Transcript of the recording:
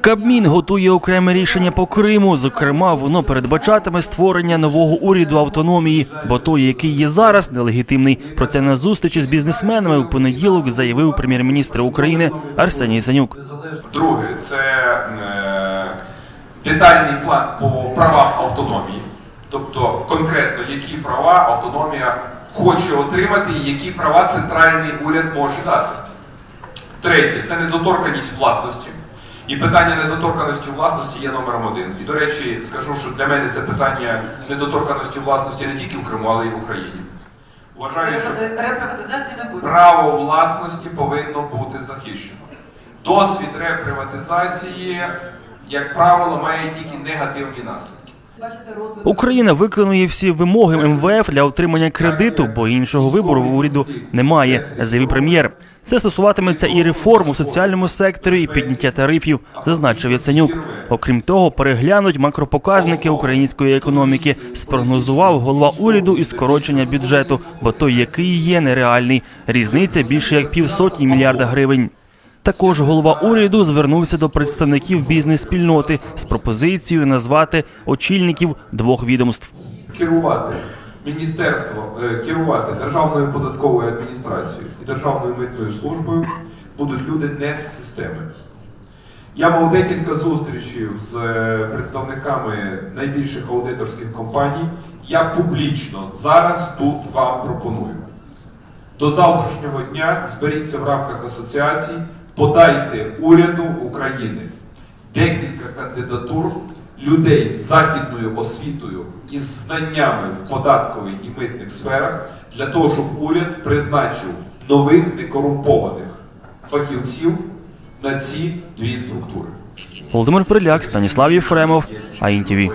Кабмін готує окреме рішення по Криму. Зокрема, воно передбачатиме створення нового уряду автономії, бо той, який є зараз, нелегітимний. Про це на зустрічі з бізнесменами у понеділок заявив прем'єр-міністр України Арсеній Яценюк. Друге, це е, детальний план по правам автономії. Тобто конкретно, які права автономія хоче отримати і які права центральний уряд може дати. Третє це недоторканість власності. І питання недоторканості власності є номером один. І, до речі, скажу, що для мене це питання недоторканості власності не тільки в Криму, але й в Україні. Вважаю, що Реприватизації право власності повинно бути захищено. Досвід реприватизації, як правило, має тільки негативні наслідки. Україна виконує всі вимоги МВФ для отримання кредиту, бо іншого вибору в уряду немає, заявив прем'єр. Це стосуватиметься і реформ у соціальному секторі, і підняття тарифів, зазначив Яценюк. Окрім того, переглянуть макропоказники української економіки. Спрогнозував голова уряду і скорочення бюджету, бо той, який є, нереальний. Різниця більше як півсотні мільярда гривень. Також голова уряду звернувся до представників бізнес-спільноти з пропозицією назвати очільників двох відомств. Керувати міністерством, е, керувати Державною податковою адміністрацією і Державною митною службою будуть люди не з системи. Я мав декілька зустрічей з е, представниками найбільших аудиторських компаній. Я публічно зараз тут вам пропоную. До завтрашнього дня зберіться в рамках асоціації, подайте уряду України декілька кандидатур людей з західною освітою і знаннями в податковій і митних сферах для того, щоб уряд призначив нових некорумпованих фахівців на ці дві структури. Володимир Приляк, Станіслав Єфремов, АІНТІВІ.